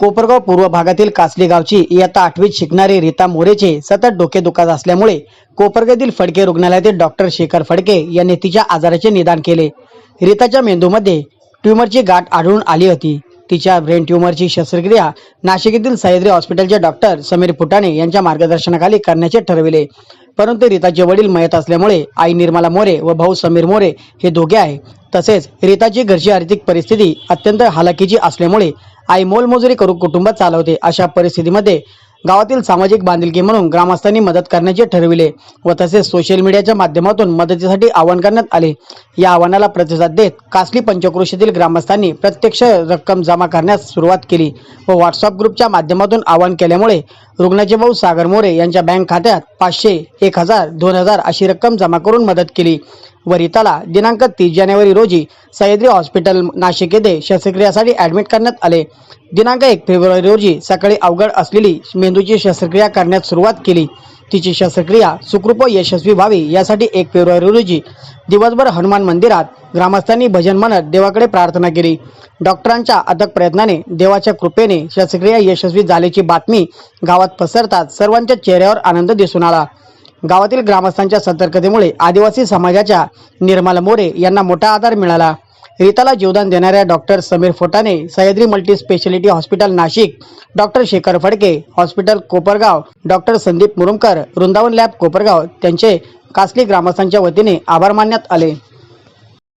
कोपरगाव पूर्व भागातील कासली गावची इयत्ता आठवीत शिकणारी रीता मोरेचे सतत डोके दुखत असल्यामुळे कोपरगावतील फडके रुग्णालयातील डॉक्टर शेखर फडके यांनी तिच्या आजाराचे निदान केले. रीताच्या मेंदूमध्ये ट्युमरची गाठ आढळून आली होती. तिच्या ब्रेन ट्यूमरची शस्त्रक्रिया नाशिक येथील सह्याद्री हॉस्पिटलचे डॉक्टर समीर फुटाणे यांच्या मार्गदर्शनाखाली करण्याचे ठरविले. परंतु रीताचे वडील मयत असल्यामुळे आई निर्मला मोरे व भाऊ समीर मोरे हे दोघे आहे. तसेच रीताची घरची आर्थिक परिस्थिती अत्यंत हालाकीची असल्यामुळे आई मोलमजुरी करून कुटुंब चालवते अशा परिस्थितीमध्ये गावातील सामाजिक बांधिलकी म्हणून ग्रामस्थांनी मदत करण्याचे ठरविले व तसेच सोशल मीडियाच्या माध्यमातून मदतीसाठी आवाहन करण्यात आले. या आव्हानाला प्रतिसाद देत कासली पंचक्रोशीतील ग्रामस्थांनी प्रत्यक्ष रक्कम जमा करण्यास सुरुवात केली व व्हॉट्सअप ग्रुपच्या माध्यमातून आवाहन केल्यामुळे रुग्णाचे भाऊ सागर मोरे यांच्या बँक खात्यात पाचशे एक हजार दोन हजार अशी रक्कम जमा करून मदत केली. वरिताला दिनांक तीस जानेवारी रोजी सह्याद्री हॉस्पिटल नाशिक येथे शस्त्रक्रियासाठी ॲडमिट करण्यात आले. दिनांक एक फेब्रुवारी रोजी सकाळी अवघड असलेली मेंदूची शस्त्रक्रिया करण्यास सुरुवात केली. तिची शस्त्रक्रिया सुखरूप यशस्वी व्हावी यासाठी एक फेब्रुवारी रोजी दिवसभर हनुमान मंदिरात ग्रामस्थांनी भजन म्हणत देवाकडे प्रार्थना केली. डॉक्टरांच्या अथक प्रयत्नाने देवाच्या कृपेने शस्त्रक्रिया यशस्वी झाल्याची बातमी गावात पसरताच सर्वांच्या चेहऱ्यावर आनंद दिसून आला. गावातील ग्रामस्थांच्या सतर्कतेमुळे आदिवासी समाजाच्या निर्मला मोरे यांना मोठा आधार मिळाला. रीताला जीवदान देणाऱ्या doctor Sameer Phutane Sahyadri multi specialty hospital Nashik doctor Shekhar Phadke hospital Kopargaon doctor Sandeep Murumkar Vrindavan lab Kopargaon त्यांचे कासली ग्रामस्थांच्या वतीने आभार मानण्यात आले.